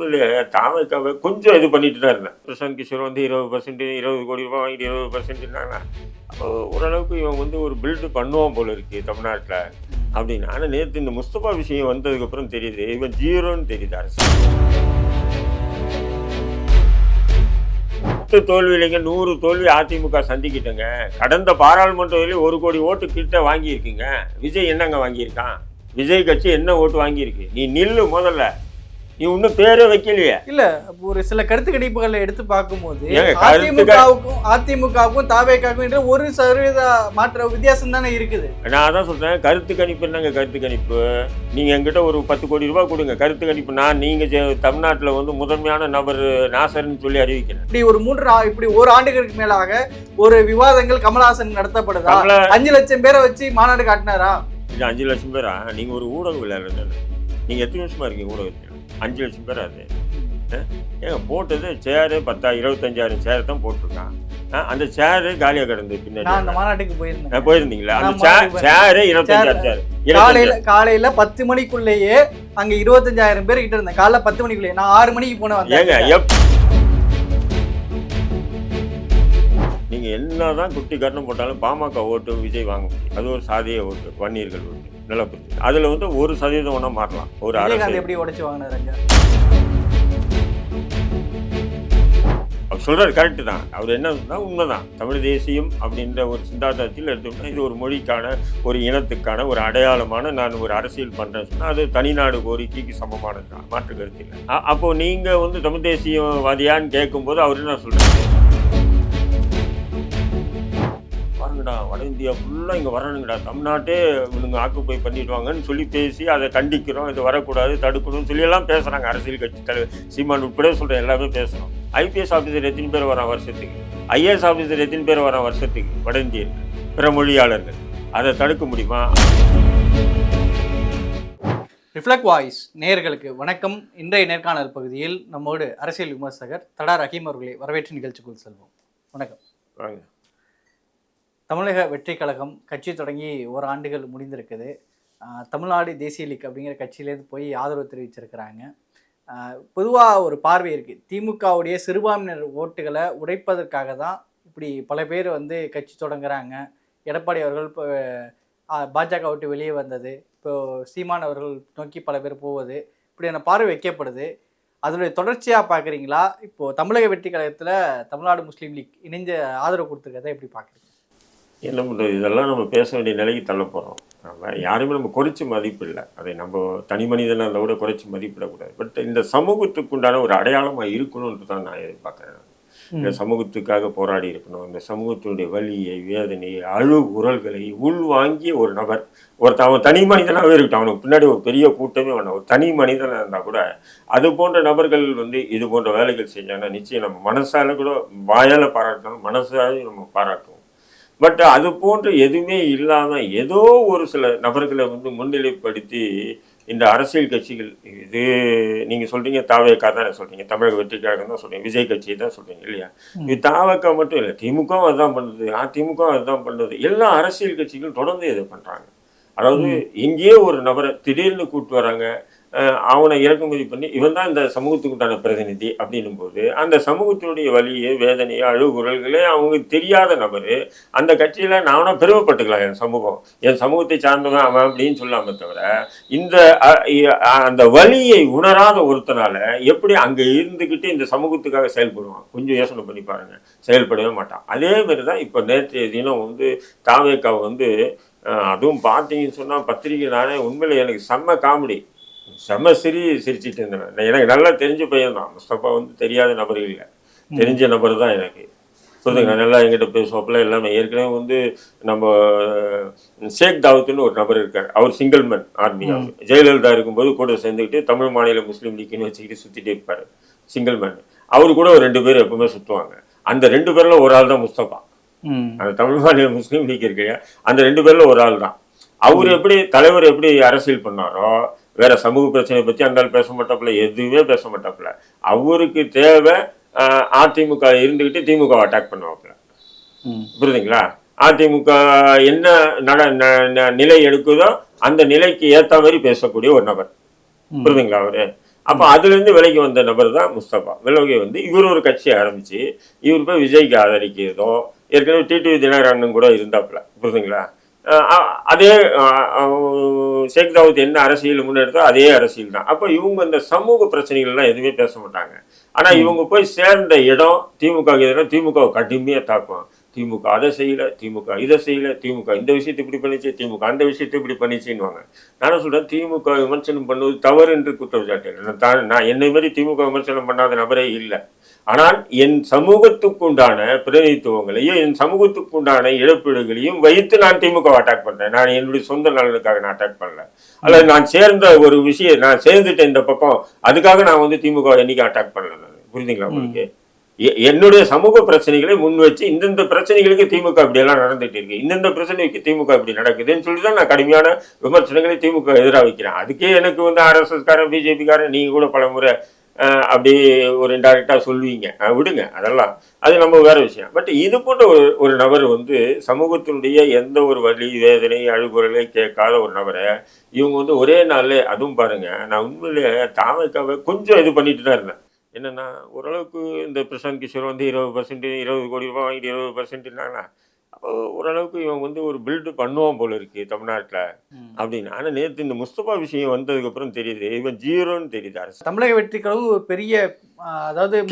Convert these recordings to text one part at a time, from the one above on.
உண்மையிலேயே தாமக்காவை கொஞ்சம் இது பண்ணிட்டு தான் இருந்தேன் பிரசாந்த் கிஷோர் வந்து இருபது பர்சன்ட் இருபது கோடி ரூபாய் வாங்கிட்டு இருபது பர்சன்ட்னாங்க ஓரளவுக்கு இவன் வந்து ஒரு பில்டு பண்ணுவான் போல இருக்கு தமிழ்நாட்டில் அப்படின்னு. ஆனால் நேற்று இந்த முஸ்தபா விஷயம் வந்ததுக்கப்புறம் தெரியுது இவன் ஜீரோன்னு தெரியுது அரசு. பத்து தோல்வி இல்லைங்க நூறு தோல்வி அதிமுக சந்திக்கிட்டங்க. கடந்த பாராளுமன்றத்திலே ஒரு கோடி ஓட்டு கிட்ட வாங்கியிருக்குங்க. விஜய் என்னங்க வாங்கியிருக்கான்? விஜய் கட்சி என்ன ஓட்டு வாங்கியிருக்கு? நீ நில்லு முதல்ல. நீ இன்னும் பேரே வைக்கலையே. இல்ல ஒரு சில கருத்து கணிப்புகளை எடுத்து பார்க்கும்போது அதிமுகவுக்கும் அதிமுகவுக்கும் தாவேக்காவுக்கும் என்ற ஒரு சதவீத மாற்ற வித்தியாசம் தானே இருக்குது. நான் அதான் சொல்றேன் கருத்து கணிப்பு என்னங்க கருத்து கணிப்பு? நீங்க என்கிட்ட ஒரு பத்து கோடி ரூபாய் கொடுங்க கருத்து கணிப்பு நான் நீங்க தமிழ்நாட்டுல வந்து முதன்மையான நபர் நாசர்னு சொல்லி அறிவிக்கிறேன். இப்படி ஒரு மூன்று இப்படி ஒரு ஆண்டுகளுக்கு மேலாக ஒரு விவாதங்கள் கமலஹாசன் நடத்தப்படுதா? அஞ்சு லட்சம் பேரை வச்சு மாநாடு காட்டினாரா? இது அஞ்சு லட்சம் பேரா? நீங்க ஒரு ஊடகம் விளையாடுறது நீங்க எத்தனை வருஷமா இருக்கீங்க ஊடகத்தில்? அஞ்சு லட்சம் பேர் அது? ஏங்க போட்டது சேரு பத்தா இருபத்தஞ்சாயிரம் சேர் தான் போட்டிருக்கான். அந்த சேரு காலியாக கிடந்து நான் அந்த பின்னாடி மாநாட்டுக்கு போயிருந்தேன். போயிருந்தீங்களா? அந்த சேரு இருபத்தஞ்சாயிரம் சேர் காலையில காலையில பத்து மணிக்குள்ளேயே அங்க இருபத்தஞ்சாயிரம் பேர் கிட்ட இருந்தேன். காலைல பத்து மணிக்குள்ளேயே. நான் ஆறு மணிக்கு போனேன் ஏங்க எப் நீங்க என்னதான் குட்டி கட்டணம் போட்டாலும் பாமக ஓட்டு விஜய் வாங்க முடியும். அது ஒரு சாதிய ஓட்டு வன்னியர்கள் ஓட்டு. நல்லா புரிஞ்சு அதுல வந்து ஒரு சதவீதம் ஒன்றா மாறலாம். ஒரு அரசு. எப்படி உடைச்சு வாங்கினாருங்க அவர் சொல்றாரு கரெக்டு தான். அவர் என்ன சொன்னா உண்மைதான். தமிழ் தேசியம் அப்படின்ற ஒரு சித்தாந்தத்தில் எடுத்தோம்னா இது ஒரு மொழிக்கான ஒரு இனத்துக்கான ஒரு அடையாளமான நான் ஒரு அரசியல் பண்றேன்னு சொன்னா அது தனிநாடு கோரிக்கைக்கு சமமானது தான். மாற்று கருத்து இல்லை. அ- அப்போ நீங்க வந்து தமிழ் தேசியவாதியான்னு கேட்கும்போது அவர் என்ன சொல்றாரு? பாருங்கடா வட இந்தியா ஃபுல்லாக இங்கே வரணுங்கடா தமிழ்நாட்டே இவனுங்க ஆக்குப்பை பண்ணிடுவாங்கன்னு சொல்லி பேசி அதை கண்டிக்கிறோம் இது வரக்கூடாது தடுக்கணும்னு சொல்லி எல்லாம் பேசுகிறாங்க அரசியல் கட்சி தலைவர் சீமான் உட்பட சொல்கிறேன் எல்லாமே பேசுகிறோம் ஐபிஎஸ் ஆஃபீஸர் எத்தனை பேர் வரான் வருஷத்துக்கு? ஐஏஎஸ் ஆஃபீஸர் எத்தனை பேர் வரான் வருஷத்துக்கு? வட இந்தியர்கள் பிற மொழியாளர்கள். அதை தடுக்க முடியுமா? ரிஃப்ளெக்ட் வாய்ஸ் நேயர்களுக்கு வணக்கம். இன்றைய நேர்காணல் பகுதியில் நம்மோடு அரசியல் விமர்சகர் தடா ரஹீம் அவர்களை வரவேற்று நிகழ்ச்சிக்குள் செல்வோம். வணக்கம். வாங்க. தமிழக வெற்றி கழகம் கட்சி தொடங்கி ஒரு ஆண்டுகள் முடிந்திருக்குது. தமிழ்நாடு தேசிய லீக் அப்படிங்கிற கட்சியிலேருந்து போய் ஆதரவு தெரிவிச்சிருக்கிறாங்க. பொதுவாக ஒரு பார்வை இருக்குது திமுகவுடைய சிறுபான்மையினர் ஓட்டுகளை உடைப்பதற்காக தான் இப்படி பல பேர் வந்து கட்சி தொடங்குறாங்க. எடப்பாடி அவர்கள் இப்போ பாஜக விட்டு வெளியே வந்தது. இப்போ சீமான் அவர்கள் நோக்கி பல பேர் போவது இப்படியான பார்வை வைக்கப்படுது. அதனுடைய தொடர்ச்சியாக பார்க்குறீங்களா? இப்போது தமிழக வெற்றி கழகத்தில் தமிழ்நாடு முஸ்லீம் லீக் இணைஞ்ச ஆதரவு கொடுத்துருக்கதை எப்படி பார்க்குறீங்க? என்ன பண்ணுறது இதெல்லாம் நம்ம பேச வேண்டிய நிலைக்கு தள்ள போகிறோம் நம்ம யாருமே நம்ம குறைச்சி மதிப்பு இல்லை அதை நம்ம தனி மனிதனை அதை விட குறைச்சி மதிப்பிடக்கூடாது. பட் இந்த சமூகத்துக்கு உண்டான ஒரு அடையாளமாக இருக்கணும்னு தான் நான் எதிர்பார்க்குறேன் இந்த சமூகத்துக்காக போராடி இருக்கணும். இந்த சமூகத்தினுடைய வலியை வேதனையை அழுகுரல்களை உள்வாங்கிய ஒரு நபர் ஒருத்தன் அவன் தனி மனிதனாகவே இருக்கட்டும். அவனுக்கு பின்னாடி ஒரு பெரிய கூட்டமே வேண்டாம் ஒரு தனி மனிதனாக இருந்தால் கூட அது போன்ற நபர்கள் வந்து இது போன்ற வேலைகள் செஞ்சாங்கன்னா நிச்சயம் நம்ம மனசால கூட வாயால் பாராட்டணும் மனசாலையும் நம்ம பாராட்டுவோம். பட் அது போன்று எதுவுமே இல்லாமல் ஏதோ ஒரு சில நபர்களை வந்து முன்னிலைப்படுத்தி இந்த அரசியல் கட்சிகள் இது நீங்கள் சொல்கிறீங்க தாவேக்கா தான் சொல்கிறீங்க தமிழக வெற்றி கழகம் தான் சொல்கிறீங்க விஜய் கட்சி தான் சொல்கிறீங்க இல்லையா? இது தாவேக்கா மட்டும் இல்லை திமுகவும் அதுதான் பண்ணுது அதிமுகவும் அதுதான் பண்ணுது எல்லா அரசியல் கட்சிகளும் தொடர்ந்து இதை பண்ணுறாங்க அதாவது எங்கேயோ ஒரு நபரை திடீர்னு கூப்பிட்டு வராங்க அவனை இறக்குமதி பண்ணி இவன் தான் இந்த சமூகத்துக்குண்டான பிரதிநிதி அப்படின்னும் போது அந்த சமூகத்தினுடைய வலியை வேதனையை அழுகுரல்களே அவங்களுக்கு தெரியாத நபர் அந்த கட்சியில் நானும் பெருமைப்பட்டுக்கலாம் என் சமூகம். என் சமூகத்தை சார்ந்தவன் அவன் அப்படின்னு சொல்லாமல் தவிர இந்த அந்த வலியை உணராத ஒருத்தனால எப்படி அங்கே இருந்துக்கிட்டு இந்த சமூகத்துக்காக செயல்படுவான்? கொஞ்சம் யோசனை பண்ணி பாருங்க. செயல்படவே மாட்டான். அதே மாதிரி தான் இப்போ நேற்றைய தினம் வந்து தாவேக்காவை வந்து அதுவும் பார்த்தீங்கன்னு சொன்னால் பத்திரிகை நானே உண்மையில் எனக்கு செம்ம காமெடி. செம்ம சிரி சிரிச்சிட்டு இருந்தேன் நான். எனக்கு நல்லா தெரிஞ்ச பையன் தான். முஸ்தபா வந்து தெரியாத நபர் இல்லை. தெரிஞ்ச நபர் தான் எனக்கு. புரிதுங்க நல்லா எங்கிட்ட பேசுவாப்புல எல்லாமே ஏற்கனவே வந்து நம்ம ஷேக் தாவூத்னு ஒரு நபர் இருக்கார். அவர் சிங்கிள் மேன் ஆர்மி ஜெயலலிதா இருக்கும்போது கூட சேர்ந்துக்கிட்டு தமிழ் மாநில முஸ்லீம் லீக்னு வச்சுக்கிட்டு சுற்றிட்டே இருப்பார். சிங்கிள் மேன் அவர் கூட ஒரு ரெண்டு பேர் எப்பவுமே சுற்றுவாங்க அந்த ரெண்டு பேர்ல ஒரு ஆள் தான் முஸ்தபா. அந்த தமிழ் மாநில முஸ்லீம் லீக் இருக்கு அந்த ரெண்டு பேர்ல ஒரு ஆள் தான். அவர் எப்படி தலைவர் எப்படி அரசியல் பண்ணாரோ வேற சமூக பிரச்சனை பத்தி அந்த பேச மாட்டாப்புல எதுவுமே பேச மாட்டாப்புல. அவருக்கு தேவை அதிமுக இருந்துகிட்டு திமுக அட்டாக் பண்ணுவாப்புல. புரியுதுங்களா? அதிமுக என்ன நட நிலை எடுக்குதோ அந்த நிலைக்கு ஏத்த மாதிரி பேசக்கூடிய ஒரு நபர். புரியுதுங்களா அவரு? அப்போ அதுலேருந்து விலைக்கு வந்த நபர் தான் முஸ்தபா. விலகி வந்து இவர் ஒரு கட்சி ஆரம்பிச்சு இவர் போய் விஜய்க்கு ஆதரிக்கிறதோ ஏற்கனவே டிடிவி தினகரன் கூட இருந்தாப்புல. புரியுதுங்களா? அதே ஷேக் தாவூத் என்ன அரசியல் முன்னெடுத்தோ அதே அரசியல் தான். அப்போ இவங்க இந்த சமூக பிரச்சனைகள்லாம் எதுவுமே பேச மாட்டாங்க. ஆனால் இவங்க போய் சேர்ந்த இடம் திமுக எதிராக திமுக கடுமையாக தாக்கும் திமுக அதை செய்யல திமுக இதை செய்யல திமுக இந்த விஷயத்தை இப்படி பண்ணிச்சு திமுக அந்த விஷயத்தை இப்படி பண்ணிச்சுன்னுவாங்க. நான் சொல்றேன்? திமுக விமர்சனம் பண்ணுவது தவறு என்று குற்றம் சாட்டினேன் நான் நான் என்னை மாதிரி திமுக விமர்சனம் பண்ணாத நபரே இல்லை. ஆனால் என் சமூகத்துக்கு உண்டான பிரதிநிதித்துவங்களையும் என் சமூகத்துக்கு உண்டான இழப்பீடுகளையும் வைத்து நான் திமுக அட்டாக் பண்றேன். நான் என்னுடைய சொந்த நலனுக்காக நான் அட்டாக் பண்ணல. அல்லது நான் சேர்ந்த ஒரு விஷயம் நான் சேர்ந்துட்டேன் இந்த பக்கம். அதுக்காக நான் வந்து திமுக என்னைக்கு அட்டாக் பண்ணல. நான் புரியுதுங்களா உங்களுக்கு? என்னுடைய சமூக பிரச்சனைகளை முன் வச்சு இந்தந்த பிரச்சனைகளுக்கு திமுக இப்படி எல்லாம் நடந்துட்டு இருக்கு. இந்தந்த பிரச்சனைக்கு திமுக இப்படி நடக்குதுன்னு சொல்லி தான் நான் கடுமையான விமர்சனங்களை திமுக எதிராக வைக்கிறேன். அதுக்கே எனக்கு வந்து ஆர்எஸ்எஸ் காரன் பிஜேபி காரன் நீங்க கூட பல முறை அப்படி ஒரு இன்டைரக்டாக சொல்லுவீங்க. விடுங்க அதெல்லாம். அது நம்ம வேற விஷயம். பட் இது போன்ற ஒரு ஒரு நபர் வந்து சமூகத்தினுடைய எந்த ஒரு வழி வேதனை அழுகுறலை கேட்காத ஒரு நபரை இவங்க வந்து ஒரே நாளில் அதுவும் பாருங்கள் நான் உண்மையிலே தாமக்காவை கொஞ்சம் இது பண்ணிட்டு தான் இருந்தேன். என்னென்னா ஓரளவுக்கு இந்த பிரசாந்த் கிஷோர் வந்து இருபது பர்சன்ட் இருபது கோடி ரூபாய் வாங்கிட்டு இருபது பர்சன்ட்னாங்களா அப்போ ஓரளவுக்கு இவன் வந்து ஒரு பில்டு பண்ணுவான் போல இருக்கு தமிழ்நாட்டில். அப்படின்னு. ஆனால் நேற்று இந்த முஸ்தபா விஷயம் வந்ததுக்கப்புறம் தெரியுது. இவன் ஜீரோன்னு தெரியுது அரசு. தமிழக வெற்றி பெரிய அதாவது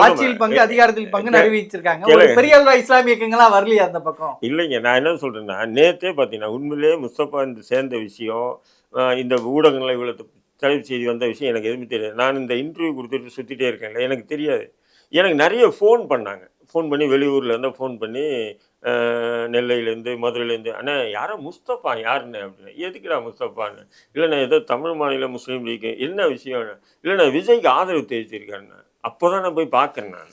ஆட்சியில். பங்கு அதிகாரத்தில் பங்குன்னு கே- அறிவிச்சிருக்காங்க. பெரிய இஸ்லாமிய வரலையா அந்த பக்கம்? இல்லைங்க நான் என்ன சொல்றேன்னா நேத்தே பார்த்தீங்கன்னா உண்மையிலேயே முஸ்தபா இந்த சேர்ந்த விஷயம் இந்த ஊடகங்களில் இவ்வளோ தலைப்பு செய்தி வந்த விஷயம் எனக்கு எதுவுமே தெரியாது. நான் இந்த இன்டர்வியூ கொடுத்துட்டு சுற்றிட்டே இருக்கேன்ல எனக்கு தெரியாது. எனக்கு நிறைய ஃபோன் பண்ணாங்க. ஃபோன் பண்ணி வெளியூர்லேருந்து ஃபோன் பண்ணி நெல்லையிலேருந்து மதுரையிலேருந்து அண்ணா யாரோ முஸ்தபா யாருண்ணே அப்படின்னு. எதுக்குடா முஸ்தபான்னு. இல்லைண்ணா ஏதோ தமிழ் மாநில முஸ்லீம் லீக். என்ன விஷயம்னு இல்லைண்ணா விஜய்க்கு ஆதரவு தெரிவிச்சிருக்காருண்ணா அப்போ தான் நான் போய் பார்க்குறேன் நான்.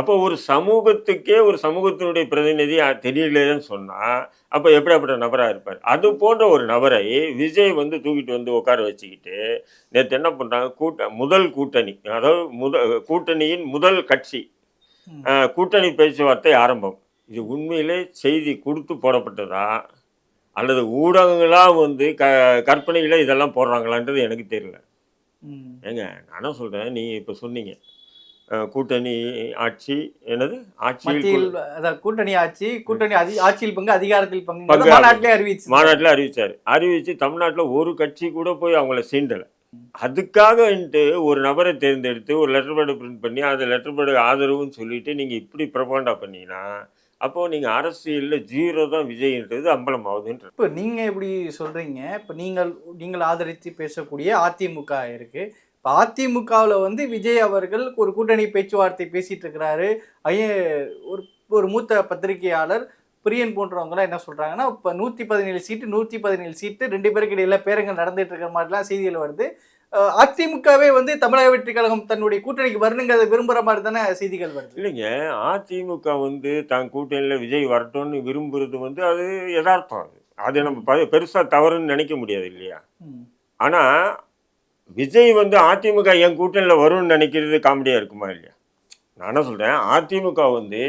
அப்போ ஒரு சமூகத்துக்கே ஒரு சமூகத்தினுடைய பிரதிநிதி அ- தெரியலன்னு சொன்னால் அப்போ எப்படியாப்பட்ட நபராக இருப்பார். அது போன்ற ஒரு நபரை விஜய் வந்து தூக்கிட்டு வந்து உட்கார வச்சுக்கிட்டு நேற்று என்ன பண்ணுறாங்க கூட்ட முதல் கூட்டணி அதாவது முத கூட்டணியின் முதல் கட்சி கூட்டணி பேச்சுவார்த்தை ஆரம்பம். இது உண்மையிலே செய்தி கொடுத்து போடப்பட்டதா? அல்லது ஊடகங்களா வந்து க கற்பனையில இதெல்லாம் போடுறாங்களான்றது எனக்கு தெரியல. ஏங்க நானும் சொல்றேன் நீ இப்போ சொன்னீங்க. கூட்டணி ஆட்சி என்னது? ஆட்சியில் கூட்டணி ஆட்சி கூட்டணி அதி ஆட்சியில் பங்கு அதிகாரத்தில் பங்கு. பங்கு மாநாட்டிலே அறிவிச்சு. மாநாட்டில் அறிவிச்சாரு. அறிவிச்சு தமிழ்நாட்டில் ஒரு கட்சி கூட போய் அவங்கள சீண்டலை. அதுக்காகன்ட்டு ஒரு நபரை தேர்ந்தெடுத்து ஒரு லெட்டர் பேடு பிரிண்ட் பண்ணி அந்த லெட்டர் பேடு ஆதரவுன்னு சொல்லிட்டு நீங்கள் இப்படி பிரபாண்டா பண்ணீங்கன்னா அப்போது நீங்கள் அரசியலில் ஜீரோ தான் விஜய்ன்றது அம்பலம் ஆகுதுன்ற இப்போ நீங்கள் எப்படி சொல்கிறீங்க இப்போ நீங்கள் நீங்கள் ஆதரித்து பேசக்கூடிய அதிமுக இருக்குது இப்போ அதிமுகவில் வந்து விஜய் அவர்கள் ஒரு கூட்டணி பேச்சுவார்த்தை பேசிகிட்டு இருக்கிறாரு. ஐய ஒரு ஒரு மூத்த பத்திரிகையாளர் பிரியன் போன்றவங்கலாம் என்ன சொல்றாங்கன்னா இப்போ நூற்றி பதினேழு சீட்டு நூற்றி பதினேழு சீட்டு ரெண்டு பேருக்கு இடையில பேரங்கள் நடந்துட்டு இருக்கிற மாதிரிலாம் செய்திகள் வருது. அதிமுகவே வந்து தமிழக வெற்றி கழகம் தன்னுடைய கூட்டணிக்கு வரணுங்கிறத விரும்புகிற மாதிரி தானே செய்திகள் வருது? இல்லைங்க அதிமுக வந்து தான் கூட்டணியில் விஜய் வரட்டும்னு விரும்புறது வந்து அது யதார்த்தம் அது. அது நம்ம பெருசாக தவறுன்னு நினைக்க முடியாது இல்லையா. ஆனால் விஜய் வந்து அதிமுக என் கூட்டணியில் வரும்னு நினைக்கிறது காமெடியாக இருக்குமா இல்லையா? நான் என்ன சொல்கிறேன் அதிமுக வந்து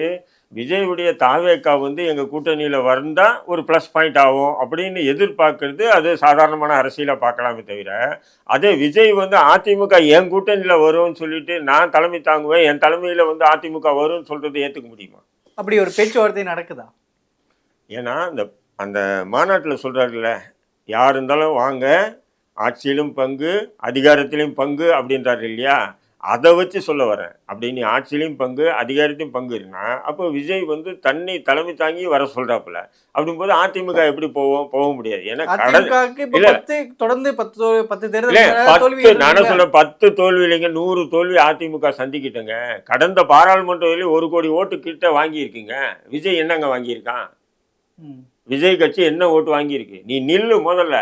விஜயுடைய தாவேக்கா வந்து எங்கள் கூட்டணியில் வந்தால் ஒரு ப்ளஸ் பாயிண்ட் ஆகும் அப்படின்னு எதிர்பார்க்கறது அது சாதாரணமான அரசியலாக பார்க்கலாமே தவிர அதே விஜய் வந்து அதிமுக என் கூட்டணியில் வரும்னு சொல்லிட்டு நான் தலைமை தாங்குவேன் என் தலைமையில் வந்து அதிமுக வரும்னு சொல்கிறது ஏற்றுக்க முடியுமா? அப்படி ஒரு பேச்சுவார்த்தை நடக்குதா? ஏன்னா இந்த அந்த மாநாட்டில் சொல்கிறாருல்ல யார் இருந்தாலும் வாங்க ஆட்சியிலும் பங்கு அதிகாரத்திலும் பங்கு அப்படின்றாரு இல்லையா? அதை வச்சு சொல்ல வரேன். அப்படி நீ ஆட்சியிலையும் பங்கு அதிகாரத்திலும் பங்கு இருக்குன்னா அப்போ விஜய் வந்து தன்னை தலைமை தாங்கி வர சொல்றாப்புல. அப்படிங்கும்போது அதிமுக எப்படி போவோம்? போக முடியாது. ஏன்னா தொடர்ந்து பத்து பத்து தேர்தல் இருக்குல்ல? சொல்ல பத்து தோல்வி இல்லைங்க நூறு தோல்வி அதிமுக சந்திக்கிட்டங்க. கடந்த பாராளுமன்றத்திலேயே ஒரு கோடி ஓட்டு கிட்ட வாங்கியிருக்குங்க. விஜய் என்னங்க வாங்கியிருக்கான். விஜய் கட்சி என்ன ஓட்டு வாங்கியிருக்கு? நீ நில்லு முதல்ல.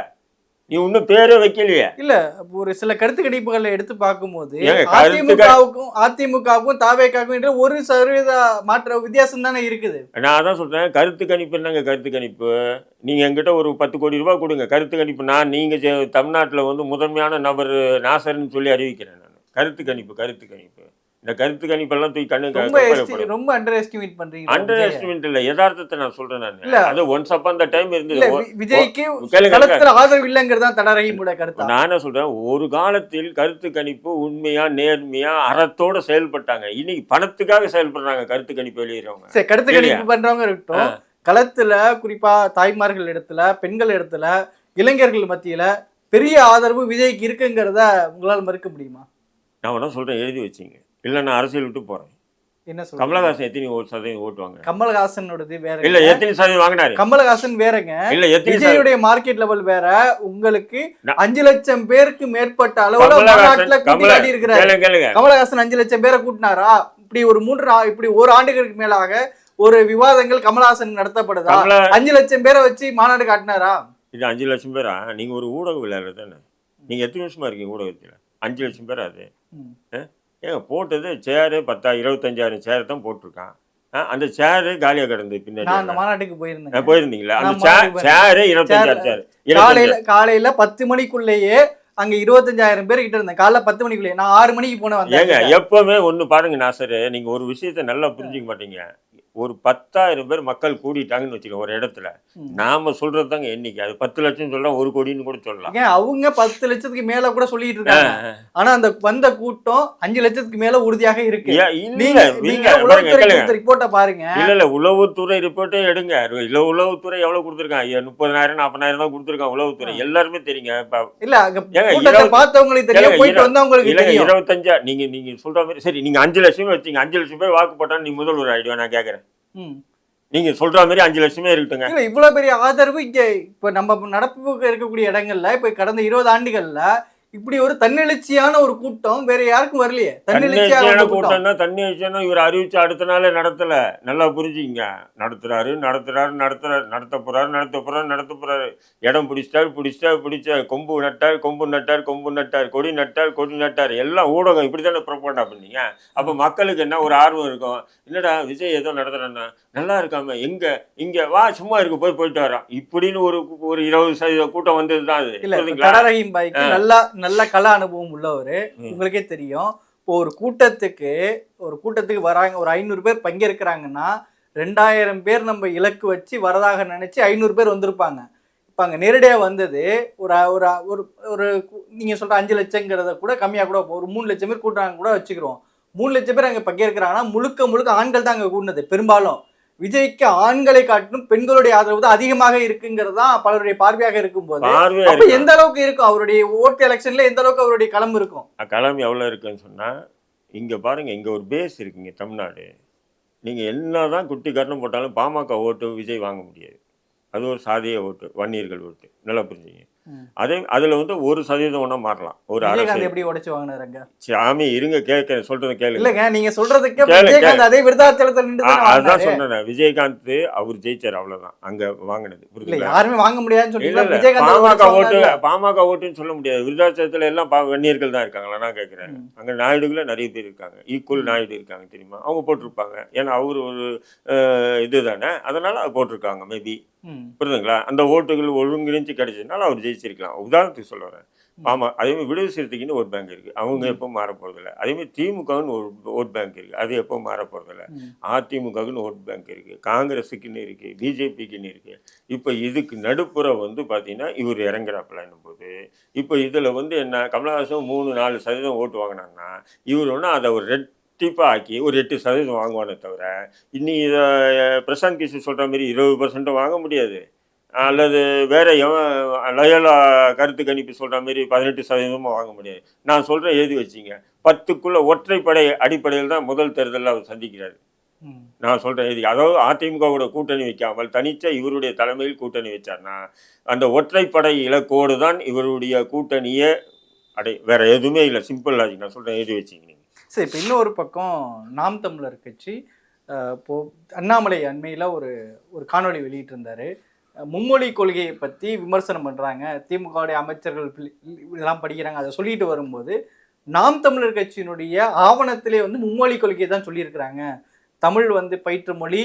நீ இன்னும் பேரே வைக்கலையே. இல்ல ஒரு சில கருத்து கணிப்புகளை எடுத்து பார்க்கும்போது அதிமுகவுக்கும் அதிமுகவுக்கும் தாவேக்காவுக்கும் என்ற ஒரு சதவீத மாற்ற வித்தியாசம் தானே இருக்குது. நான் அதான் சொல்றேன் கருத்து கணிப்பு என்னங்க கருத்து கணிப்பு? நீங்க என்கிட்ட ஒரு பத்து கோடி ரூபாய் கொடுங்க கருத்து கணிப்பு. நான் நீங்க தமிழ்நாட்டுல வந்து முதன்மையான நபர் நாசர்னு சொல்லி அறிவிக்கிறேன் நான். கருத்து கணிப்பு கருத்து கணிப்பு. இந்த கருத்து கணிப்பெல்லாம் தூக்கி கண்ணு ரொம்ப அண்டர் எஸ்டிமேட் பண்றீங்க. அண்டர் எஸ்டிமேட் இல்ல யதார்த்தத்தை நான் சொல்றேன். நான். அது ஒன்ஸ் அப்ப அந்த டைம் இருந்தது. விஜய்க்கு களத்துல ஆதரவு இல்லைங்கிறது தான் தடரகிமோட கருத்தா? நான் என்ன சொல்றேன் ஒரு காலத்தில் கருத்து கணிப்பு உண்மையா நேர்மையா அறத்தோட செயல்பட்டாங்க. இன்னைக்கு பணத்துக்காக செயல்படுறாங்க கருத்து கணிப்பு வெளியிடறவங்க சரி கருத்து? கணிப்பு பண்றவங்க இருக்கட்டும். களத்துல குறிப்பா தாய்மார்கள் இடத்துல பெண்கள் இடத்துல இளைஞர்கள் மத்தியில பெரிய ஆதரவு விஜய்க்கு இருக்குங்கிறத உங்களால மறுக்க முடியுமா? நான் வேணா சொல்றேன் எழுதி வச்சிங்க. இல்ல நான் அரசியல் விட்டு போறேன். என்ன கமலஹாசன் எத்தனை ஓட்டு சதவீதம் ஓட்டுவாங்க கமலஹாசனோடது வேற இல்ல எத்தனை சதவீதம் வாங்கினாரு கமலஹாசன் வேறங்க. இல்ல விஜயுடைய மார்க்கெட் லெவல் வேற. உங்களுக்கு அஞ்சு லட்சம் பேருக்கு மேற்பட்ட அளவுல மாநாட்டுல கூட்டி இருக்கிறாரு கமலஹாசன் அஞ்சு லட்சம் பேரை கூட்டினாரா? இப்படி ஒரு மூன்று இப்படி ஒரு ஆண்டுகளுக்கு மேலாக ஒரு விவாதங்கள் கமலஹாசன் நடத்தப்படுதா? அஞ்சு லட்சம் பேரை வச்சு மாநாடு காட்டினாரா? இது அஞ்சு லட்சம் பேரா? நீங்க ஒரு ஊடக விளையாடுறது தானே. நீங்க எத்தனை வருஷமா இருக்கீங்க ஊடகத்துல? அஞ்சு லட்சம் பேரா அது. ஏங்க போட்டது சேரு பத்தா இருபத்தஞ்சாயிரம் சேர் தான் போட்டிருக்கான். அந்த சேரு காலியா கிடந்து நான் அந்த பின்னாடி மாநாட்டுக்கு போயிருந்தேன் போயிருந்தீங்களா? அந்த நான். சேரு இருபத்தஞ்சாயிரம் சேர் காலையில காலையில பத்து மணிக்குள்ளேயே அங்க இருபத்தஞ்சாயிரம் பேர் கிட்ட இருந்தேன். காலைல பத்து மணிக்குள்ளேயே. நான் ஆறு மணிக்கு போனேன் ஏங்க எப்பவுமே ஒண்ணு பாருங்க நாசரு. நீங்க ஒரு விஷயத்த நல்லா புரிஞ்சுக்க மாட்டீங்க. ஒரு பத்தாயிரம் பேர் மக்கள் கூடிட்டாங்கன்னு வச்சுக்கோங்க ஒரு இடத்துல. நாம சொல்றது தாங்க எண்ணிக்கை. அது பத்து லட்சம் சொல்லலாம் ஒரு கோடின்னு கூட சொல்லலாம். அவங்க பத்து லட்சத்துக்கு மேல கூட சொல்லிட்டு இருக்காங்க. ஆனா அந்த வந்த கூட்டம் அஞ்சு லட்சத்துக்கு மேல உறுதியாக இருக்கு. இல்ல இல்ல. ரிப்போர்ட்டை பாருங்க. இல்ல இல்ல உளவுத்துறை ரிப்போர்ட்டே எடுங்க. இல்ல உளவுத்துறை எவ்வளவு கொடுத்துருக்கான் ஐயா, முப்பதாயிரம் நாற்பதாயிரம் தான் கொடுத்துருக்கான் உளவுத்துறை. எல்லாருமே தெரியுங்க. இல்ல பார்த்தவங்களுக்கு தெரியும். போயிட்டு வந்தவங்களுக்கு தெரியும். இருபத்தஞ்சா நீங்க நீங்க சொல்ற மாதிரி சரி நீங்க அஞ்சு லட்சமே வச்சீங்க. அஞ்சு லட்சம் பேர் வாக்கு போட்டா நீ முதல்வர் ஆயிடுவா நான் கேக்குறேன். ம். நீங்க சொல்ற மாதிரி அஞ்சு லட்சமே இருக்கட்டுங்க. இல்ல இவ்வளவு பெரிய ஆதரவு இங்க இப்ப நம்ம நடப்பு இருக்கக்கூடிய இடங்கள்ல இப்ப கடந்த இருபது ஆண்டுகள்ல இப்படி ஒரு தன்னெழுச்சியான ஒரு கூட்டம் வேற யாருக்கும் வரலையே. தன்னெழுச்சியான கூட்டம்னா தண்ணி வச்சோன்னா இவர் அறிவிச்சு அடுத்த நாளே நடத்தல. நல்லா புரிஞ்சுங்க நடத்துறாரு நடத்துறாரு நடத்துறாரு நடத்த போறாரு நடத்த போறாரு நடத்த போறாரு. இடம் பிடிச்சிட்டாரு பிடிச்சிட்டாரு பிடிச்சார். கொம்பு நட்டார் கொம்பு நட்டார் கொம்பு நட்டார். கொடி நட்டார் கொடி நட்டார். எல்லாம் ஊடகம் இப்படி தானே ப்ரொபோண்டா பண்ணீங்க? அப்போ மக்களுக்கு என்ன ஒரு ஆர்வம் இருக்கும்? என்னடா விஜய் ஏதோ நடத்துறேன்னா? நல்லா இருக்காம எங்க இங்க வா சும்மா இருக்கு போய் போயிட்டு வரோம் இப்படின்னு ஒரு ஒரு இருபது சதவீத கூட்டம் வந்தது தான் அது நல்ல நல்ல கல அனுபவம் உள்ளவர். உங்களுக்கே தெரியும். இப்போ ஒரு கூட்டத்துக்கு ஒரு கூட்டத்துக்கு வராங்க ஒரு ஐநூறு பேர் பங்கேற்கிறாங்கன்னா ரெண்டாயிரம் பேர் நம்ம இலக்கு வச்சு வரதாக நினைச்சு ஐநூறு பேர் வந்திருப்பாங்க. இப்போ அங்கே நேரடியாக வந்தது ஒரு ஒரு ஒரு ஒரு நீங்கள் சொல்கிற அஞ்சு லட்சங்கிறத கூட கம்மியாக கூட ஒரு மூணு லட்சம் பேர் கூட்டுறாங்க கூட வச்சுக்கிறோம். மூணு லட்சம் பேர் அங்கே பங்கேற்கிறாங்கன்னா முழுக்க முழுக்க ஆண்கள் தான் அங்கே கூட்டினது பெரும்பாலும். விஜய்க்கு ஆண்களை காட்டிலும் பெண்களுடைய ஆதரவு தான் அதிகமாக இருக்குங்கிறது தான் பலருடைய பார்வையாக இருக்கும்போது. அப்ப எந்த அளவுக்கு இருக்கும்? அவருடைய ஓட்டு எலெக்ஷன்ல எந்த அளவுக்கு அவருடைய களம் இருக்கும்? கிளம்பி எவ்வளோ இருக்குன்னு சொன்னால் இங்கே பாருங்கள் இங்கே ஒரு பேஸ் இருக்குங்க தமிழ்நாடு. நீங்கள் என்ன தான் குட்டி கட்டணம் போட்டாலும் பாமக ஓட்டு விஜய் வாங்க முடியாது. அது ஒரு சாதிய ஓட்டு வன்னியர்கள் ஓட்டு நல்லா புரிஞ்சுங்க. அதே அதில் வந்து ஒரு சதவீதம் ஒன்றா மாறலாம். ஒரு அரசு. எப்படி உடைச்சு வாங்கினாருங்க சாமி இருங்க கேட்க சொல்றது கேளுங்க. இல்லங்க நீங்க சொல்றதுக்கு கேளு, விஜயகாந்த் அதே விருதாச்சலத்துல தானே அதுதான். சொன்னேன் விஜயகாந்த் அவர் ஜெயிச்சார் அவ்வளவுதான். அங்க வாங்கினது இல்ல புரியுதுங்களா யாருமே வாங்க முடியாதுன்னு பாமக ஓட்டு? பாமக ஓட்டுன்னு சொல்ல முடியாது. விருதாச்சலத்துல எல்லாம் பா- வன்னியர்கள் தான் இருக்காங்களா நான் கேட்கிறேன். அங்க நாயுடுகள நிறைய பேர் இருக்காங்க. ஈக்குவல். நாயுடு இருக்காங்க தெரியுமா? அவங்க போட்டிருப்பாங்க. ஏன்னா அவர் ஒரு அஹ், இதுதானே. அதனால அது போட்டிருக்காங்க மேபி. புரியுதுங்களா? அந்த ஓட்டுகள் ஒழுங்கிணைஞ்சு கிடைச்சதுனால அவர் ஜெயிச்சிருக்கலாம். உதாரணத்துக்கு சொல்ல வரேன். ஆமா அதே மாதிரி விடுதலை சிறுத்தைக்குன்னு ஒரு பேங்க் இருக்கு. அவங்க. எப்போ மாற போறதில்ல. அதே மாதிரி திமுகன்னு ஒரு ஓட் பேங்க் இருக்கு. அது எப்போ மாற போறதில்ல. ம். அதிமுகவுக்குன்னு ஓட் பேங்க் இருக்கு. காங்கிரஸுக்குன்னு இருக்கு. பிஜேபிக்குன்னு இருக்கு. இப்போ இதுக்கு நடுப்புற வந்து பார்த்தீங்கன்னா இவர் இறங்குறாப்பில்லும் போது இப்போ இதில் வந்து என்ன கமலஹாசன் மூணு நாலு சதவீதம் ஓட்டு வாங்கினாங்கன்னா இவர் ஒன்று அதை ஒரு ரெட்டிப்பாக ஆக்கி ஒரு எட்டு சதவீதம் வாங்குவானே தவிர இன்னி இதை பிரசாந்த் கிஷோர் சொல்கிற மாதிரி இருபது பர்சன்ட்டும் வாங்க முடியாது. அல்லது வேற எவன் லயோலா கருத்து கணிப்பு சொல்கிற மாதிரி பதினெட்டு சதவீதமும் வாங்க முடியாது. நான் சொல்கிறேன் எழுதி வச்சிங்க. பத்துக்குள்ள ஒற்றைப்படை அடிப்படையில் தான் முதல் தேர்தலில் அவர் சந்திக்கிறார். நான் சொல்கிறேன் இது அதாவது அதிமுகவோட கூட்டணி வைக்காமல் தனிச்ச இவருடைய தலைமையில் கூட்டணி வச்சார்னா அந்த ஒற்றைப்படை இலக்கோடு தான் இவருடைய கூட்டணியே அடை வேற எதுவுமே இல்லை. சிம்பிள் லாஜிக் நான் சொல்கிறேன் எழுதி வச்சிங்க. சரி இப்போ இன்னொரு பக்கம் நாம் தமிழர் கட்சி இப்போ அண்ணாமலை அண்மையில் ஒரு ஒரு காணொளி வெளியிட்டிருந்தாரு. மும்மொழி கொள்கையை பற்றி விமர்சனம் பண்ணுறாங்க திமுகவுடைய அமைச்சர்கள் இதெல்லாம் படிக்கிறாங்க. அதை சொல்லிட்டு வரும்போது நாம் தமிழர் கட்சியினுடைய ஆவணத்திலே வந்து மும்மொழி கொள்கையை தான் சொல்லியிருக்கிறாங்க. தமிழ் வந்து பயிற்று மொழி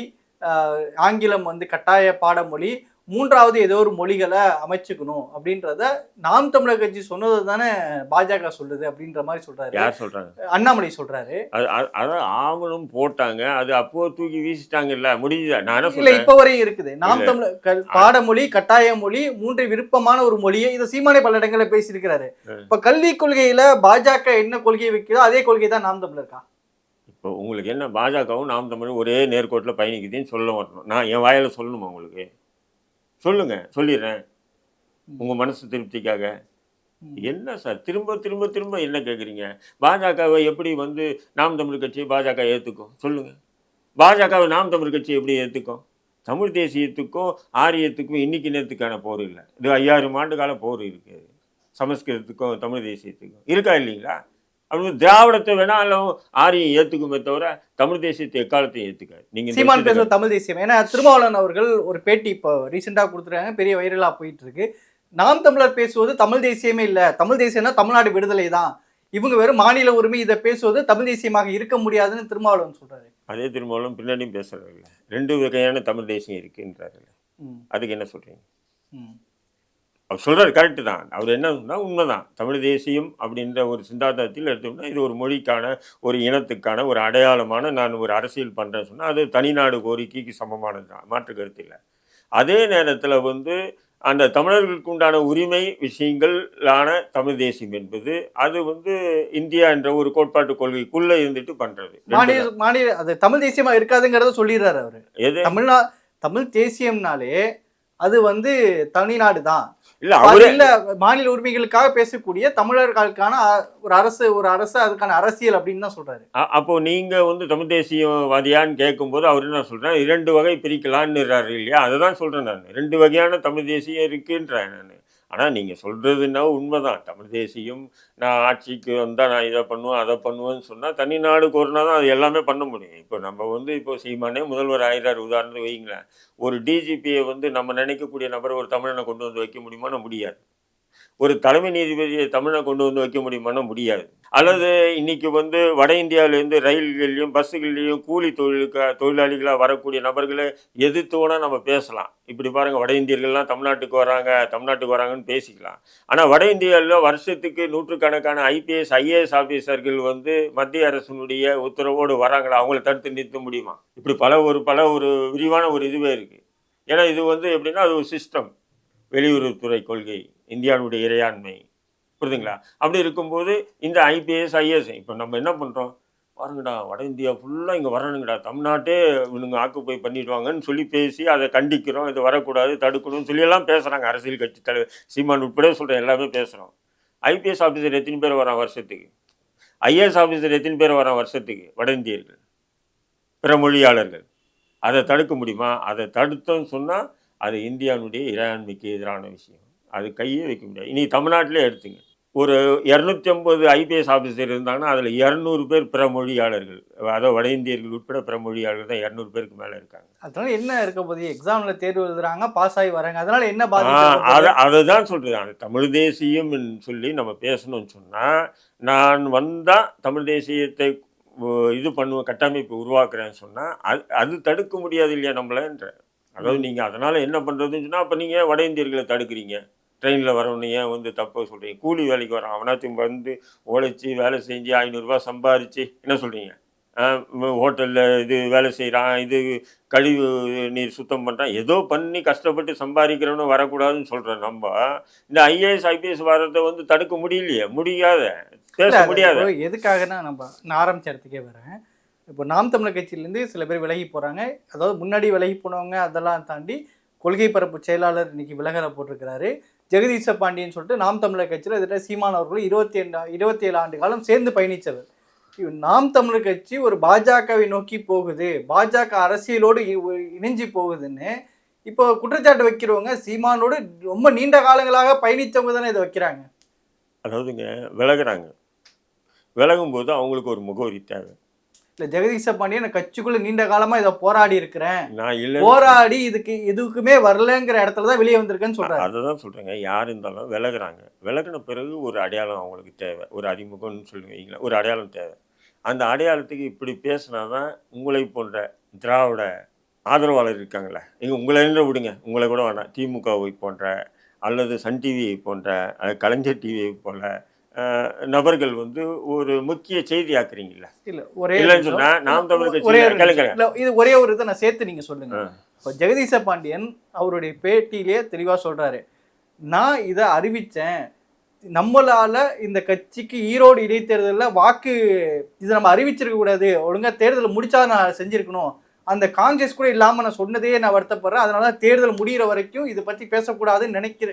ஆங்கிலம் வந்து கட்டாய பாடமொழி மூன்றாவது ஏதோ ஒரு மொழிகளை அமைச்சுக்கணும் அப்படின்றத நாம் தமிழர் கட்சி சொன்னது தானே பாஜக சொல்லுது அப்படின்ற மாதிரி சொல்றாரு. யார் சொல்றாங்க? அண்ணாமலை சொல்றாரு. அது அது- அதான் ஆவணம் போட்டாங்க. அது அப்போ தூக்கி வீசிட்டாங்கல்ல? முடியுதா நான் இல்ல இப்ப வரையும் இருக்குது. நாம். தமிழர் பாடமொழி கட்டாய மொழி மூன்று விருப்பமான ஒரு மொழியை இதை சீமானே பல இடங்களில் பேசியிருக்கிறாரு. இப்ப கல்விக் கொள்கையில பாஜக என்ன கொள்கையை வைக்கிறதோ அதே கொள்கை தான் நாம் தமிழருக்கா இப்போ உங்களுக்கு என்ன? பாஜகவும் நாம் தமிழும் ஒரே நேர்கோட்டில் பயணிக்குதுன்னு சொல்ல வரணும். நான் என் வாயில சொல்லணுமா உங்களுக்கு? சொல்லுங்க சொல்லிடுறேன். உங்க மனசு திருப்திக்காக. என்ன சார் திரும்ப திரும்ப திரும்ப என்ன கேட்குறீங்க பாஜகவை எப்படி வந்து நாம் தமிழ் கட்சியை பாஜக ஏற்றுக்கும் சொல்லுங்க. பாஜகவை நாம் தமிழ் கட்சி எப்படி ஏற்றுக்கும் தமிழ் தேசியத்துக்கும் ஆரியத்துக்கும் இன்னைக்கு நேரத்துக்கான போர் இல்லை. இது ஐயாயிரம் ஆண்டு கால போர் இருக்கு. சமஸ்கிருதத்துக்கும் தமிழ் தேசியத்துக்கும். இருக்கா இல்லைங்களா? அப்படி திராவிடத்தை வேணாலும் ஆரியம் ஏற்றுக்குமே தவிர தமிழ் தேசியத்தை எக்காலத்தையும் ஏற்றுக்காது நீங்க இந்த சீமான் பேசுற தமிழ் தேசியம். ஏன்னா திருமாவளவன் அவர்கள் ஒரு பேட்டி இப்போ ரீசெண்டாக கொடுத்துருக்காங்க. பெரிய வைரலா போயிட்டு இருக்கு நாம் தமிழர் பேசுவது தமிழ் தேசியமே இல்ல. தமிழ் தேசியம்னா தமிழ்நாடு விடுதலை தான் இவங்க வெறும் மாநில உரிமை இதை பேசுவது தமிழ் தேசியமாக இருக்க முடியாதுன்னு திருமாவளவன் சொல்றாரு. அதே திரும்பவும் பின்னாடியும் பேசுறாருல்ல. ரெண்டு வகையான தமிழ் தேசியம் இருக்குன்றாருல்ல. ம், அதுக்கு என்ன சொல்றீங்க? ம், அவர் சொல்றாரு கரெக்டு தான். அவர் என்ன சொன்னா உண்மைதான். தமிழ் தேசியம் அப்படின்ற ஒரு சிந்தாந்தத்தில் எடுத்தோம்னா இது ஒரு மொழிக்கான ஒரு இனத்துக்கான ஒரு அடையாளமான நான் ஒரு அரசியல் பண்றேன்னு சொன்னா அது தனிநாடு கோரிக்கைக்கு சமமானது தான். மாற்று கருத்து இல்லை. அதே நேரத்தில் வந்து அந்த தமிழர்களுக்கு உண்டான உரிமை விஷயங்களான தமிழ் தேசியம் என்பது அது வந்து இந்தியா என்ற ஒரு கோட்பாட்டு கொள்கைக்குள்ள இருந்துட்டு பண்றது. மாநில மாநில அது தமிழ் தேசியமா இருக்காதுங்கிறத சொல்லிடுறாரு அவரு. எது? தமிழ்நா தமிழ் தேசியம்னாலே அது வந்து தனிநாடு தான் இல்ல அது அவரே இல்ல மாநில உரிமைகளுக்காக பேசக்கூடிய தமிழர்களுக்கான ஒரு அரசு ஒரு அரசு அதுக்கான அரசியல் அப்படின்னு தான் சொல்றாரு. அப்போ நீங்க வந்து தமிழ் தேசியவாதியான்னு கேட்கும்போது அவர் என்ன சொல்றேன் இரண்டு வகை பிரிக்கலான்னுறாரு இல்லையா? அதை தான் சொல்றேன் நான். ரெண்டு வகையான தமிழ் தேசியம் இருக்குன்றேன் நான். ஆனால் நீங்கள் சொல்றதுன்னா உண்மைதான். தமிழ் தேசியம் நான் ஆட்சிக்கு வந்தால் நான் இதை பண்ணுவேன் அதை பண்ணுவேன்னு சொன்னால் தனி நாடு கோரினா தான் அது எல்லாமே பண்ண முடியும். இப்போ நம்ம வந்து இப்போ சீமானே முதல்வர் ஆயிரார் உதாரணத்துக்கு வைங்களேன் ஒரு டிஜிபியை வந்து நம்ம நினைக்கக்கூடிய நபரை ஒரு தமிழனை கொண்டு வந்து வைக்க முடியுமான்னு முடியாது. ஒரு தலைமை நீதிபதியை தமிழை கொண்டு வந்து வைக்க முடியுமானா முடியாது. அல்லது இன்னைக்கு வந்து வட இந்தியாவிலேருந்து ரயில்கள்லையும் பஸ்ஸுகள்லையும் கூலி தொழிலுக்கு தொழிலாளிகளாக வரக்கூடிய நபர்களை எதிர்த்து வேணா நம்ம பேசலாம். இப்படி பாருங்கள் வட இந்தியர்கள்லாம் தமிழ்நாட்டுக்கு வராங்க தமிழ்நாட்டுக்கு வராங்கன்னு பேசிக்கலாம். ஆனால் வட இந்தியாவில் வருஷத்துக்கு நூற்றுக்கணக்கான ஐபிஎஸ் ஐஏஎஸ் ஆஃபீஸர்கள் வந்து மத்திய அரசினுடைய உத்தரவோடு வராங்களா? அவங்கள தடுத்து நிறுத்த முடியுமா? இப்படி பல ஒரு பல ஒரு விரிவான ஒரு இதுவே இருக்குது ஏன்னா இது வந்து எப்படின்னா அது ஒரு சிஸ்டம் வெளியுறவுத்துறை கொள்கை. இந்தியாவுடைய இறையாண்மை. புரியுதுங்களா? அப்படி இருக்கும்போது இந்த ஐபிஎஸ் ஐஏஎஸ் இப்போ நம்ம என்ன பண்ணுறோம் பாருங்கடா வட இந்தியா ஃபுல்லாக இங்கே வரணுங்கடா தமிழ்நாட்டே இவனுங்க ஆக்குப்பை பண்ணிடுவாங்கன்னு சொல்லி பேசி அதை கண்டிக்கிறோம். இது வரக்கூடாது தடுக்கணும்னு சொல்லி எல்லாம் பேசுகிறாங்க அரசியல் கட்சி தலைவர் சீமான் உட்பட சொல்கிறேன் எல்லாமே பேசுகிறோம் ஐபிஎஸ் ஆஃபீஸர் எத்தனை பேர் வரான் வருஷத்துக்கு? ஐஏஎஸ் ஆஃபீஸர் எத்தனை பேர் வரான் வருஷத்துக்கு? வட இந்தியர்கள் பிற மொழியாளர்கள். அதை தடுக்க முடியுமா? அதை தடுத்தோன்னு சொன்னால் அது இந்தியாவுடைய இறையாண்மைக்கு எதிரான விஷயம். அது கையே வைக்க முடியாது. இனி தமிழ்நாட்டிலே எடுத்துங்க. ஒரு இரநூத்தி ஐம்பது ஐபிஎஸ் ஆஃபீஸர் இருந்தாங்கன்னா அதில் இரநூறு பேர் பிற மொழியாளர்கள் அதாவது வட இந்தியர்கள் உட்பட பிற மொழியாளர்கள் தான் இரநூறு பேருக்கு மேலே இருக்காங்க. அதனால என்ன இருக்க போது எக்ஸாம்ல தேர்வு எழுதுறாங்க பாஸ் ஆகி வராங்க. அதனால என்ன அதை அதை தான் சொல்கிறேன் அந்த தமிழ் தேசியம் சொல்லி நம்ம பேசணும்னு சொன்னால் நான் வந்தால் தமிழ் தேசியத்தை இது பண்ணுவேன் கட்டமைப்பு உருவாக்குறேன்னு சொன்னால் அது அது தடுக்க முடியாது இல்லையா நம்மளன்ற அதாவது நீங்கள் அதனால் என்ன பண்ணுறதுன்னு சொன்னால் அப்போ நீங்கள் வட இந்தியர்களை தடுக்கிறீங்க. ட்ரெயினில் வரவனு ஏன் வந்து தப்பு சொல்கிறீங்க கூலி வேலைக்கு வரான் அவனாச்சும் வந்து உழைச்சி வேலை செஞ்சு ஐநூறுரூவா சம்பாரித்து என்ன சொல்கிறீங்க ஹோட்டலில் இது வேலை செய்கிறான் இது கழிவு நீர் சுத்தம் பண்ணுறான் ஏதோ பண்ணி கஷ்டப்பட்டு சம்பாதிக்கிறவனும் வரக்கூடாதுன்னு சொல்கிறோம் நம்ம. இந்த ஐஏஎஸ் ஐபிஎஸ் வர்றதை வந்து தடுக்க முடியலையே? முடியாத? பேச முடியாத? எதுக்காகனா நம்ம நான் ஆரம்பிச்ச இடத்துக்கே வரேன். இப்போ நாம் தமிழர் கட்சியிலேருந்து சில பேர் விலகி போறாங்க. அதாவது முன்னாடி விலகி போனவங்க அதெல்லாம் தாண்டி கொள்கை பரப்பு செயலாளர் இன்னைக்கு விலகலை போட்டிருக்கிறாரு. ஜெகதீச பாண்டியன் சொல்லிட்டு நாம் தமிழர் கட்சியில் இதில் சீமான் அவர்கள் இருபத்தி ரெண்டு இருபத்தி ஏழு ஆண்டு காலம் சேர்ந்து பயணித்தவர். நாம் தமிழர் கட்சி ஒரு பாஜகவை நோக்கி போகுது பாஜக அரசியலோடு இ- இணைஞ்சு போகுதுன்னு இப்போ குற்றச்சாட்டு வைக்கிறவங்க சீமானோடு ரொம்ப நீண்ட காலங்களாக பயணித்தவங்க தானே இதை வைக்கிறாங்க. அதாவதுங்க விலகிறாங்க. விலகும்போது அவங்களுக்கு ஒரு முகவரி தேவை. இல்ல ஜெகதீச பாண்டியன் நான் கட்சிக்குள்ள நீண்ட காலமா இதை போராடி இருக்கிறேன். நான் இல்லை போராடி இதுக்கு எதுக்குமே வரலங்கிற இடத்துல தான் வெளியே வந்திருக்கேன்னு சொல்றாரு. அதை தான் சொல்கிறேங்க யார் இருந்தாலும் விலகுறாங்க. விலகின பிறகு ஒரு அடையாளம் அவங்களுக்கு தேவை. ஒரு அறிமுகம்னு சொல்லி வைங்களேன் ஒரு அடையாளம் தேவை. அந்த அடையாளத்துக்கு இப்படி பேசினா தான் உங்களை போன்ற திராவிட ஆதரவாளர் இருக்காங்களே இங்கே உங்களை என்ன விடுங்க. உங்களை கூட வேணாம். திமுகவை போன்ற அல்லது சன் டிவி போன்ற கலைஞர் டிவியை போல நபர்கள் வந்து ஒரு முக்கிய செய்தி ஆக்குறீங்களா இல்ல ஒரே இல்லைன்னு. சொன்னா நாம் தமிழ் ஒரே. இல்ல, இது ஒரே ஒரு இதை நான் சேர்த்து நீங்க சொல்லுங்க. இப்போ ஜெகதீச பாண்டியன் அவருடைய பேட்டியிலே தெளிவா சொல்றாரு. நான் இதை அறிவிச்சேன். நம்மளால இந்த கட்சிக்கு ஈரோடு இடைத்தேர்தலில் வாக்கு இதை நம்ம அறிவிச்சிருக்க கூடாது. ஒழுங்கா தேர்தல் முடிச்சா நான் செஞ்சிருக்கணும். அந்த காங்கிரஸ் கூட இல்லாம நான் சொன்னதே நான் வருத்தப்படுறேன். அதனால தேர்தல் முடியிற வரைக்கும் இதை பத்தி பேசக்கூடாதுன்னு நினைக்கிற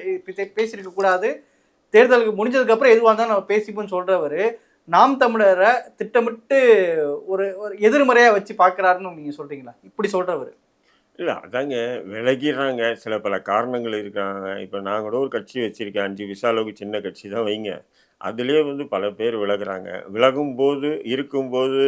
பேசியிருக்க கூடாது. தேர்தலுக்கு முடிஞ்சதுக்கு அப்புறம் எதுவாக இருந்தாலும் நம்ம பேசிப்போம்னு சொல்றவரு நாம் தமிழரை திட்டமிட்டு ஒரு ஒரு எதிர்மறையா வச்சு பார்க்கறாருன்னு நீங்க சொல்றீங்களா? இப்படி சொல்றவர். இல்லை அதாங்க விலகிடுறாங்க. சில பல காரணங்கள் இருக்காங்க. இப்போ நான் கூட ஒரு கட்சி வச்சுருக்கேன். அஞ்சு விசாலுக்கு சின்ன கட்சி தான் வைங்க. அதுலேயே வந்து பல பேர் விலகுறாங்க. விலகும் போது இருக்கும்போது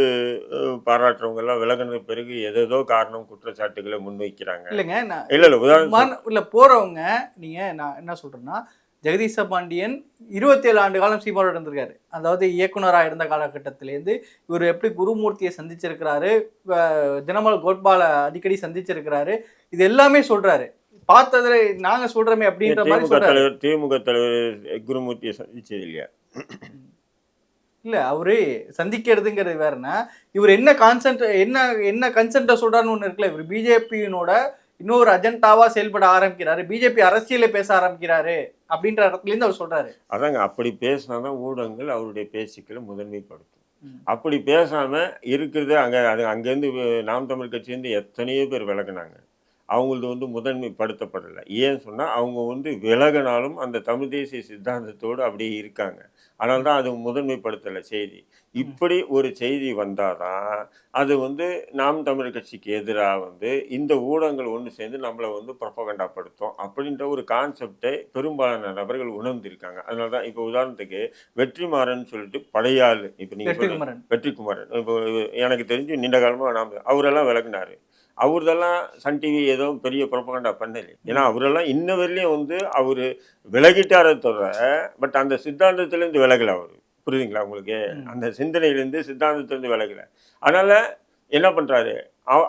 அஹ், பாராட்டுறவங்க எல்லாம் விலகின பிறகு ஏதேதோ காரணம் குற்றச்சாட்டுகளை முன்வைக்கிறாங்க. இல்லைங்க இல்லை இல்லை உதாரணம் இல்ல போறவங்க நீங்க நான் என்ன சொல்றேன்னா ஜெகதீச பாண்டியன் இருபத்தேழு ஆண்டு காலம் சீமானோட இருந்திருக்காரு. அதாவது இயக்குனராக இருந்த காலகட்டத்திலேருந்து இவர் எப்படி குருமூர்த்தியை சந்திச்சிருக்கிறாரு தினமல் கோட்பால அடிக்கடி சந்திச்சிருக்கிறாரு இது எல்லாமே சொல்றாரு. பார்த்ததுல நாங்க சொல்றோமே அப்படின்ற மாதிரி தலைவர் திமுக தலைவர் குருமூர்த்தியை சந்திச்சது இல்லையா? இல்ல அவரு சந்திக்கிறதுங்கிறது வேறனா இவர் என்ன கான்சென்ட் என்ன என்ன கன்சென்ட்டை சொல்றாருன்னு ஒண்ணு இருக்குல்ல இவர் பிஜேபியினோட இன்னொரு அஜெண்டாவா செயல்பட ஆரம்பிக்கிறாரு பிஜேபி அரசியலை பேச ஆரம்பிக்கிறாரு அப்படின்ற இடத்துல இருந்து அவர் சொல்றாரு. அதாங்க அப்படி பேசினா தான் ஊடகங்கள் அவருடைய பேச்சுக்களை முதன்மைப்படுத்தும். அப்படி பேசாம இருக்கிறது அங்க அது அங்கேருந்து நாம் தமிழ் கட்சியிலேருந்து எத்தனையோ பேர் விலகுனாங்க. அவங்களது வந்து முதன்மைப்படுத்தப்படலை. ஏன்னு சொன்னால் அவங்க வந்து விலகினாலும் அந்த தமிழ் தேசிய சித்தாந்தத்தோடு அப்படியே இருக்காங்க. அதனால தான் அது முதன்மைப்படுத்தலை செய்தி. இப்படி ஒரு செய்தி வந்தால் தான் அது வந்து நாம் தமிழ் கட்சிக்கு எதிராக வந்து இந்த ஊடகங்கள் ஒன்று சேர்ந்து நம்மளை வந்து ப்ரொபகண்டாப்படுத்தும் அப்படின்ற ஒரு கான்செப்டை பெரும்பாலான நபர்கள் உணர்ந்திருக்காங்க. அதனால தான் இப்போ உதாரணத்துக்கு வெற்றிமாறன் சொல்லிட்டு படையாள். இப்போ நீங்கள் வெற்றிக்குமாரன் இப்போ எனக்கு தெரிஞ்சு நீண்ட காலமாக நாம் அவரெல்லாம் விளக்குனாரு அவர்தெல்லாம் சன் டிவி ஏதோ பெரிய ப்ரொபகண்டா பண்ணல. ஏன்னா அவரெல்லாம் இன்ன வரையிலையும் வந்து அவர் விலகிட்டாரே தவிர பட் அந்த சித்தாந்தத்திலேருந்து விலகலை அவர். புரியுதுங்களா உங்களுக்கு. அந்த சிந்தனையிலேருந்து சித்தாந்தத்திலேருந்து விலகலை. அதனால் என்ன பண்ணுறாரு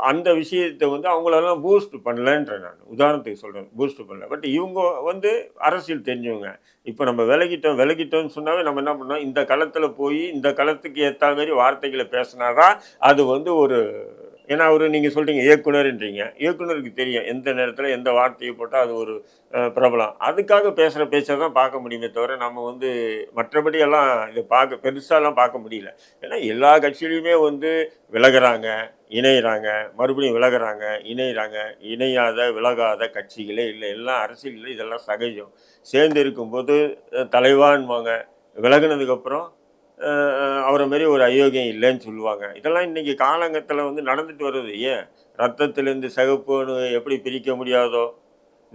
அந்த விஷயத்தை வந்து அவங்களெல்லாம் பூஸ்ட் பண்ணலன்ற நான். உதாரணத்துக்கு சொல்கிறேன் பூஸ்ட் பண்ணல. பட் இவங்க வந்து அரசியல் தெரிஞ்சவங்க. இப்போ நம்ம விலகிட்டோம் விலகிட்டோம்னு சொன்னாவே நம்ம என்ன பண்ணோம்? இந்த களத்தில் போய் இந்த களத்துக்கு ஏற்ற மாதிரி வார்த்தைகளை பேசினாதான் அது வந்து ஒரு ஏன்னா அவர் நீங்கள் சொல்கிறீங்க இயக்குனர்ன்றீங்க. இயக்குனருக்கு தெரியும் எந்த நேரத்தில் எந்த வார்த்தையை போட்டால் அது ஒரு பிரபலம். அதுக்காக பேசுகிற பேச்சை தான் பார்க்க முடியுமே தவிர நம்ம வந்து மற்றபடி எல்லாம் இதை பார்க்க பெருசாலாம் பார்க்க முடியல. ஏன்னா எல்லா கட்சியிலையுமே வந்து விலகிறாங்க இணையிறாங்க மறுபடியும் விலகுறாங்க இணையிறாங்க இணையாத விலகாத கட்சிகளே இல்லை. எல்லாம் அரசியலில் இதெல்லாம் சகஜம். சேர்ந்து இருக்கும்போது தலைவான்வாங்க. விலகுனதுக்கப்புறம் அவரை மாரி ஒரு அயோக்கியம் இல்லைன்னு சொல்லுவாங்க. இதெல்லாம் இன்னைக்கு காலங்கத்தில் வந்து நடந்துட்டு வருது. ஏன்? ரத்தத்திலேருந்து சிகப்புன்னு எப்படி பிரிக்க முடியாதோ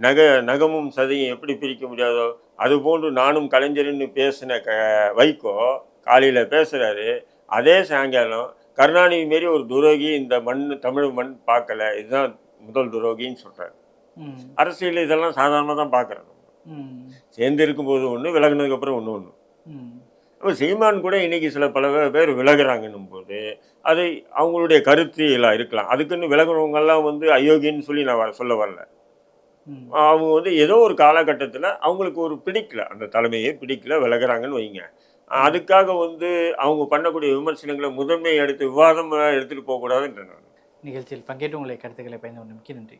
நக நகமும் சதையும் எப்படி பிரிக்க முடியாதோ அதுபோன்று நானும் கலைஞர்னு பேசின க வைகோ காலையில் பேசுகிறாரு அதே சாயங்காலம் கருணாநிதி மாரி ஒரு துரோகி இந்த மண் தமிழ் மண் பார்க்கல. இதுதான் முதல் துரோகின்னு சொல்கிறாரு அரசியல் இதெல்லாம் சாதாரணமாக தான் பார்க்குறோம். ம், சேர்ந்து இருக்கும்போது ஒன்று விலகுனதுக்கப்புறம் ஒன்று ஒன்று. இப்போ சீமான் கூட இன்னைக்கு சில பல பேர் விலகுறாங்கன்னும் போது அது அவங்களுடைய கருத்தியலாக இருக்கலாம். அதுக்குன்னு விலகுறவங்கெல்லாம் வந்து அயோக்கியன்னு சொல்லி நான் வர சொல்ல வரல. அவங்க வந்து ஏதோ ஒரு காலகட்டத்தில் அவங்களுக்கு ஒரு பிடிக்கல. அந்த தலைமையே பிடிக்கல விலகுறாங்கன்னு வைங்க. அதுக்காக வந்து அவங்க பண்ணக்கூடிய விமர்சனங்களை முதன்மை எடுத்து விவாதம் எடுத்துகிட்டு போகக்கூடாதுன்ற நான். நிகழ்ச்சியில் பங்கேற்று உங்களை கருத்துக்களை பயந்து மிக்க நன்றி.